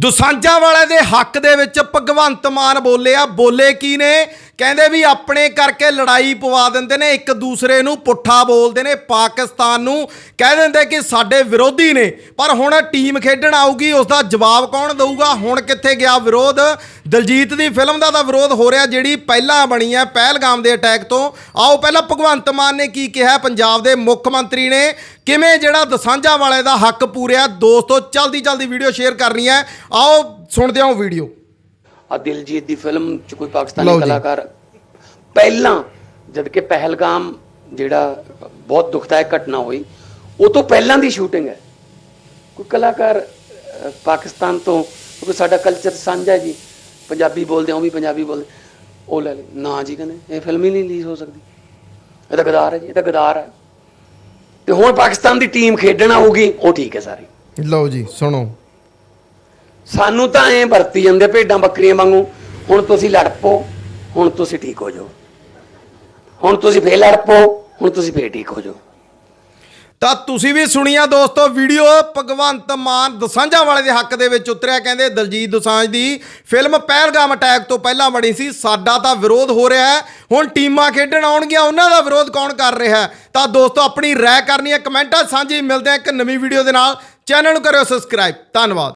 ਦੁਸਾਂਝਾ ਵਾਲੇ ਦੇ ਹੱਕ ਦੇ ਵਿੱਚ ਭਗਵੰਤ ਮਾਨ ਬੋਲੇ ਆ ਬੋਲੇ ਕੀ ਨੇ? ਕਹਿੰਦੇ ਵੀ ਆਪਣੇ ਕਰਕੇ ਲੜਾਈ ਪਵਾ ਦਿੰਦੇ ਨੇ, ਇੱਕ ਦੂਸਰੇ ਨੂੰ ਪੁੱਠਾ ਬੋਲਦੇ ਨੇ, ਪਾਕਿਸਤਾਨ ਨੂੰ ਕਹਿ ਦਿੰਦੇ ਕਿ ਸਾਡੇ ਵਿਰੋਧੀ ਨੇ। ਪਰ ਹੁਣ ਟੀਮ ਖੇਡਣ ਆਊਗੀ ਉਸ ਦਾ ਜਵਾਬ ਕੌਣ ਦੇਊਗਾ? ਹੁਣ ਕਿੱਥੇ ਗਿਆ ਵਿਰੋਧ? ਦਲਜੀਤ ਦੀ ਫਿਲਮ ਦਾ ਤਾਂ ਵਿਰੋਧ ਹੋ ਰਿਹਾ, ਜਿਹੜੀ ਪਹਿਲਾਂ ਬਣੀ ਹੈ ਪਹਿਲਗਾਮ ਦੇ ਅਟੈਕ ਤੋਂ। ਆਓ ਪਹਿਲਾਂ ਭਗਵੰਤ ਮਾਨ ਨੇ ਕੀ ਕਿਹਾ? ਪੰਜਾਬ ਦੇ ਮੁੱਖ ਮੰਤਰੀ ਨੇ ਕਿਵੇਂ ਜਿਹੜਾ ਦਸਾਂਝਾ ਵਾਲੇ ਦਾ ਹੱਕ ਪੂਰਿਆ? ਦੋਸਤੋ ਜਲਦੀ ਜਲਦੀ ਵੀਡੀਓ ਸ਼ੇਅਰ ਕਰਨੀ ਹੈ। ਆਓ, ਸੁਣਦੇ ਹਾਂ ਵੀਡੀਓ। ਆ ਦਿਲਜੀਤ ਦੀ ਫਿਲਮ ਚ ਕੋਈ ਪਾਕਿਸਤਾਨੀ। ਕਲਾਕਾਰ। ਪਹਿਲਾਂ ਜਦ ਕਿ ਪਹਿਲਗਾਮ ਜਿਹੜਾ ਬਹੁਤ ਦੁਖਦਾਇਕ ਘਟਨਾ ਹੋਈ ਉਹ ਤੋਂ ਪਹਿਲਾਂ ਦੀ ਸ਼ੂਟਿੰਗ ਹੈ। ਕੋਈ ਕਲਾਕਾਰ ਪਾਕਿਸਤਾਨ ਤੋਂ ਕਿਉਂਕਿ ਸਾਡਾ ਕਲਚਰ ਸਾਂਝਾ ਹੈ ਜੀ। ਪੰਜਾਬੀ ਬੋਲਦੇ ਆ ਉਹ ਵੀ ਪੰਜਾਬੀ ਬੋਲਦੇ। ਉਹ ਲੈ ਲੈ ਨਾ ਜੀ ਕਹਿੰਦੇ ਇਹ ਫਿਲਮ ਹੀ ਨਹੀਂ ਰਿਲੀਜ਼ ਹੋ ਸਕਦੀ। ਇਹ ਤਾਂ ਗਦਾਰ ਹੈ ਜੀ ਇਹ ਤਾਂ ਗਦਾਰ ਹੈ। ਤੇ ਹੁਣ ਪਾਕਿਸਤਾਨ ਦੀ ਟੀਮ ਖੇਡਣ ਆਊਗੀ ਉਹ ਠੀਕ ਹੈ ਸਾਰੀ। ਲਓ ਜੀ ਸੁਣੋ। ਸਾਨੂੰ ਤਾਂ ਐ ਵਰਤੀ ਜਾਂਦੇ ਭੇਡਾਂ ਬੱਕਰੀਆਂ ਵਾਂਗੂ, ਹੁਣ ਤੁਸੀਂ ਲੜ ਪੋ ਹੁਣ ਤੁਸੀਂ ਠੀਕ ਹੋ ਜਾਓ। ਹੁਣ ਤੁਸੀਂ ਫੇਰ ਲੜ ਪਓ, ਹੁਣ ਤੁਸੀਂ ਫੇਰ ਠੀਕ ਹੋ ਜਾਓ। ਤਾਂ ਤੁਸੀਂ ਵੀ ਸੁਣੀਆ ਦੋਸਤੋ ਵੀਡੀਓ, ਭਗਵੰਤ ਮਾਨ ਦਸਾਂਝਾ ਵਾਲੇ ਦੇ ਹੱਕ ਦੇ ਵਿੱਚ ਉਤਰਿਆ, ਕਹਿੰਦੇ ਦਲਜੀਤ ਦੋਸਾਂਝ ਦੀ ਫਿਲਮ ਪਹਿਲਗਾਮ ਅਟੈਕ ਤੋਂ ਪਹਿਲਾਂ ਬਣੀ ਸੀ, ਸਾਡਾ ਤਾਂ ਵਿਰੋਧ ਹੋ ਰਿਹਾ ਹੈ। ਹੁਣ ਟੀਮਾਂ ਖੇਡਣ ਆਉਣਗੀਆਂ, ਉਹਨਾਂ ਦਾ ਵਿਰੋਧ ਕੌਣ ਕਰ ਰਿਹਾ ਹੈ? ਤਾਂ ਦੋਸਤੋ ਆਪਣੀ ਰਾਏ ਕਰਨੀ ਹੈ, ਕਮੈਂਟਾਂ ਸਾਂਝੀ ਮਿਲਦੇ ਆ ਇੱਕ ਨਵੀਂ ਵੀਡੀਓ ਦੇ ਨਾਲ। ਚੈਨਲ ਨੂੰ ਕਰਿਓ ਸਬਸਕ੍ਰਾਈਬ, ਧੰਨਵਾਦ।